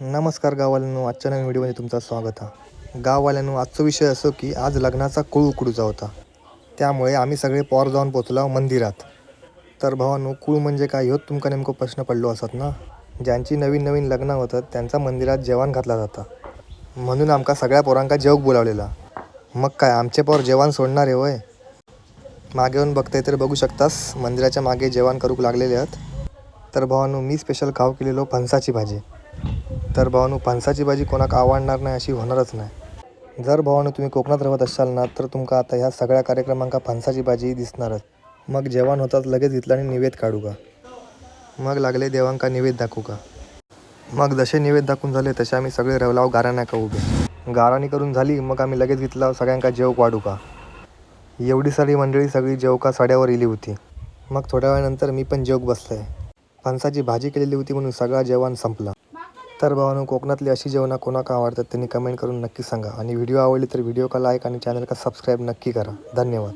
नमस्कार गाववाल्यांनो आजच्या नवीन व्हिडिओमध्ये तुमचं स्वागत आहे. गाववाल्यांनो आजचा विषय असो की आज लग्नाचा कुळ उकडूचा होता. त्यामुळे आम्ही सगळे पॉर जाऊन पोचलो मंदिरात. तर भावानो कुळ म्हणजे काय होत तुमका नेमकं प्रश्न पडलो असत ना? ज्यांची नवीन नवीन लग्न होतात त्यांचा मंदिरात जेवण घातला जातं. म्हणून आमका सगळ्या पोरांका जेवक बोलावलेला. मग काय आमचे पोर जेवण सोडणार आहे वय मागे येऊन बघताय तर बघू शकतास मंदिराच्या मागे जेवण करूक लागलेले आहेत. तर भावानो मी स्पेशल खाऊ केलेलो फणसाची भाजी. तर भावानो फणसाची भाजी कोणाक आवडणार नाही अशी होणारच नाही. जर भावानो तुम्ही कोकणात राहत असाल ना तर तुमका आता ह्या सगळ्या कार्यक्रमांका फणसाची भाजी दिसणारच. मग जेवण होताच लगेच घेतलं आणि निवेद काढू का मग लागले देवांका निवेद दाखवू का मग जसे निवेद दाखवून झाले तसे आम्ही सगळे रवलाव गारा का उभे. गाराणी करून झाली मग आम्ही लगेच घेतला सगळ्यांका जेवक वाढू का एवढी सारी मंडळी सगळी जेवका साड्यावर इली होती. मग थोड्या वेळानंतर मी पण जेवक बसलोय फणसाची भाजी केलेली होती म्हणून सगळा जेवण संपला. तर भावानो कोकणातली अशी जेवणं कोणाका आवडतात त्यांनी कमेंट करून नक्की सांगा. आणि व्हिडिओ आवडली तर व्हिडिओ का लाईक आणि चॅनल का सबस्क्राईब नक्की करा. धन्यवाद.